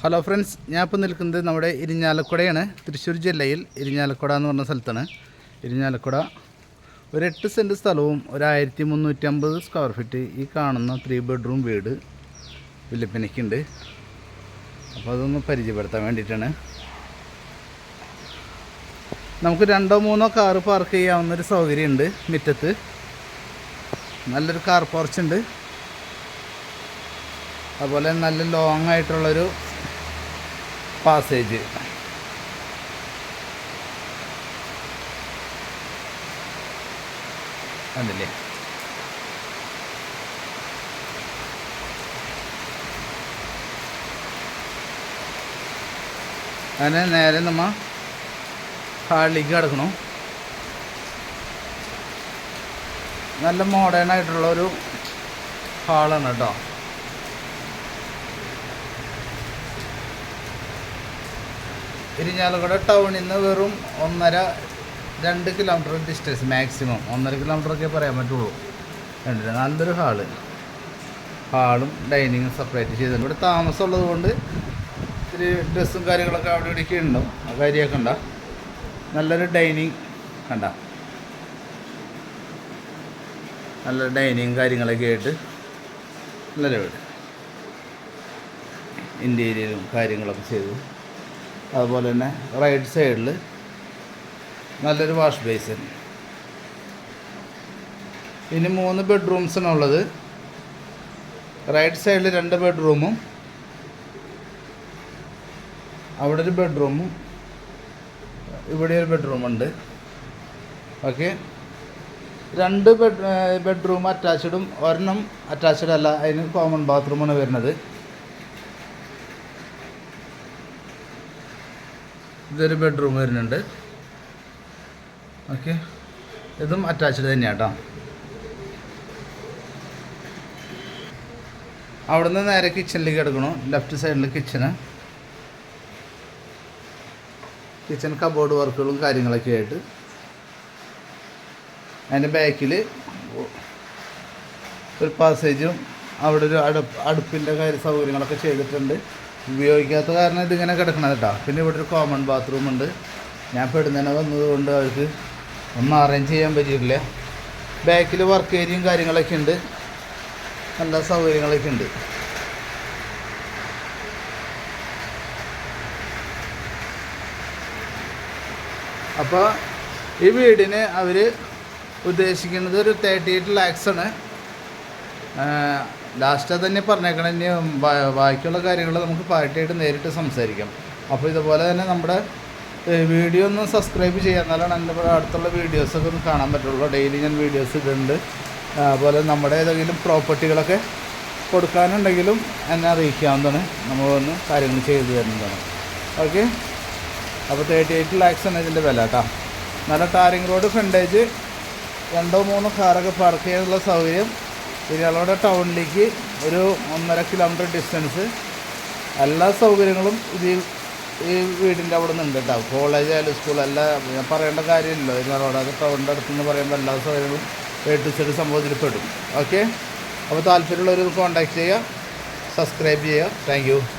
Hello friends ഞാൻ ഇപ്പോൾ നിൽക്കുന്നത് നമ്മുടെ ഇരിഞ്ഞാലക്കുടയാണ്. തൃശ്ശൂർ ജില്ലയിൽ ഇരിഞ്ഞാലക്കുട എന്ന് പറഞ്ഞ സ്ഥലത്താണ്. ഇരിഞ്ഞാലക്കുട ഒരു എട്ട് സെന്റ് സ്ഥലവും ഒരു ആയിരത്തി മുന്നൂറ്റമ്പത് സ്ക്വയർ ഫീറ്റ് ഈ കാണുന്ന ത്രീ ബെഡ്റൂം വീട് വില്ലപ്പനയ്ക്കുണ്ട്. അപ്പോൾ അതൊന്ന് പരിചയപ്പെടുത്താൻ വേണ്ടിയിട്ടാണ്. നമുക്ക് രണ്ടോ മൂന്നോ കാർ പാർക്ക് ചെയ്യാവുന്നൊരു സൗകര്യമുണ്ട് മുറ്റത്ത്. നല്ലൊരു കാർ പോർച്ചുണ്ട് അതുപോലെ നല്ല ലോങ് ആയിട്ടുള്ളൊരു പാസേജ്. അതല്ലേ അങ്ങനെ നേരെ നമ്മ ഹാളിലേക്ക് കിടക്കണം. നല്ല മോഡേൺ ആയിട്ടുള്ള ഒരു ഹാളാണ് കേട്ടോ. ഇരിഞ്ഞാലക്കുട ടൗണിൽ നിന്ന് വെറും ഒന്നര രണ്ട് കിലോമീറ്റർ ഡിസ്റ്റൻസ് മാക്സിമം ഒന്നര കിലോമീറ്ററൊക്കെ പറയാൻ പറ്റുള്ളൂ. കണ്ടില്ല? നല്ലൊരു ഹാൾ ഹാളും ഡൈനിങ്ങും സെപ്പറേറ്റ് ചെയ്തിട്ടുണ്ട്. ഇവിടെ താമസമുള്ളത് കൊണ്ട് ഇത്തിരി ഡ്രസ്സും കാര്യങ്ങളൊക്കെ അവിടെ ഇവിടെയൊക്കെ ഉണ്ടാവും ആ കാര്യമൊക്കെ ഉണ്ട നല്ലൊരു ഡൈനിങ് കണ്ട. നല്ല ഡൈനിങ് കാര്യങ്ങളൊക്കെ ആയിട്ട് നല്ലൊരു വീട് ഇന്റീരിയറും കാര്യങ്ങളൊക്കെ ചെയ്തു. അതുപോലെ തന്നെ റൈറ്റ് സൈഡിൽ നല്ലൊരു വാഷ് ബേസിൻ ഇനി മൂന്ന് ബെഡ്റൂംസിനുള്ളത് റൈറ്റ് സൈഡിൽ രണ്ട് ബെഡ്റൂമും അവിടെ ഒരു ബെഡ്റൂമും ഇവിടെ ഒരു ബെഡ്റൂമുണ്ട് ഓക്കെ രണ്ട് ബെഡ് ബെഡ്റൂം അറ്റാച്ച്ഡും ഒരെണ്ണം അറ്റാച്ച്ഡ് അല്ല അതിന് കോമൺ ബാത്റൂമാണ് വരുന്നത്. ഇതൊരു ബെഡ്റൂം വരുന്നുണ്ട്. ഓക്കെ ഇതും അറ്റാച്ച്ഡ് തന്നെയാണ് കേട്ടോ അവിടുന്ന് നേരെ കിച്ചണിലേക്ക് എടുക്കണു. ലെഫ്റ്റ് സൈഡിൽ കിച്ചണ് കിച്ചൺ കബോർഡ് വർക്കുകളും കാര്യങ്ങളൊക്കെ ആയിട്ട്. അതിന്റെ ബാക്കിൽ ഒരു പാസേജും അവിടെ ഒരു അടുപ്പ് അടുപ്പിന്റെ കാര്യ സൗകര്യങ്ങളൊക്കെ ചെയ്തിട്ടുണ്ട്. ഉപയോഗിക്കാത്ത കാരണം ഇതിങ്ങനെ കിടക്കണത് കേട്ടോ. പിന്നെ ഇവിടെ ഒരു കോമൺ ബാത്റൂം ഉണ്ട്. ഞാൻ പെടുന്നതിനെ വന്നതുകൊണ്ട് അവർക്ക് ഒന്നും അറേഞ്ച് ചെയ്യാൻ പറ്റിയിട്ടില്ല. ബാക്കിൽ വർക്ക് ഏരിയയും കാര്യങ്ങളൊക്കെ ഉണ്ട്. നല്ല സൗകര്യങ്ങളൊക്കെ ഉണ്ട്. അപ്പോൾ ഈ വീടിന് അവർ ഉദ്ദേശിക്കുന്നത് ഒരു തേർട്ടി എയ്റ്റ് ലാക്സാണ് ലാസ്റ്റ് തന്നെ പറഞ്ഞേക്കണം ഇനി ബാക്കിയുള്ള കാര്യങ്ങൾ നമുക്ക് പാർട്ടിയായിട്ട് നേരിട്ട് സംസാരിക്കാം. അപ്പോൾ ഇതുപോലെ തന്നെ നമ്മുടെ വീഡിയോ ഒന്ന് സബ്സ്ക്രൈബ് ചെയ്യുക. എന്നാലാണ് എന്റെ അടുത്തുള്ള വീഡിയോസൊക്കെ ഒന്ന് കാണാൻ പറ്റുള്ളൂ. ഡെയിലി ഞാൻ വീഡിയോസ് ഇടുന്നുണ്ട്. അതുപോലെ നമ്മുടെ ഏതെങ്കിലും പ്രോപ്പർട്ടികളൊക്കെ കൊടുക്കാനുണ്ടെങ്കിലും എന്നെ അറിയിക്കാവുന്നതാണ്. നമ്മൾ ഒന്ന് കാര്യങ്ങൾ ചെയ്തു തരുന്നതാണ്. ഓക്കെ? അപ്പോൾ തേർട്ടി എയ്റ്റ് ലാക്സ് ആണ് ഇതിന്റെ വില കേട്ടോ. നല്ല ടാറിങ് റോഡ് ഫ്രണ്ടേജ് രണ്ടോ മൂന്നോ കാറൊക്കെ പാർക്ക് ചെയ്യാനുള്ള സൗകര്യം ഇരിയാളോടെ ടൗണിലേക്ക് ഒരു ഒന്നര കിലോമീറ്റർ ഡിസ്റ്റൻസ് എല്ലാ സൗകര്യങ്ങളും ഇത് ഈ- വീടിന്റെ അവിടെ നിന്ന് ഉണ്ട് കേട്ടോ. കോളേജ് ആയാലും സ്കൂൾ അല്ല ഞാൻ പറയേണ്ട കാര്യമില്ലല്ലോ ഇരിയാളോടെ അത് ടൗണിന്റെ അടുത്തെന്ന് പറയുമ്പോൾ എല്ലാ സൗകര്യങ്ങളും എ ടു സെഡ് ഓക്കെ അപ്പോൾ താല്പര്യമുള്ളവർ കോൺടാക്ട് ചെയ്യുക. സബ്സ്ക്രൈബ് ചെയ്യുക. താങ്ക്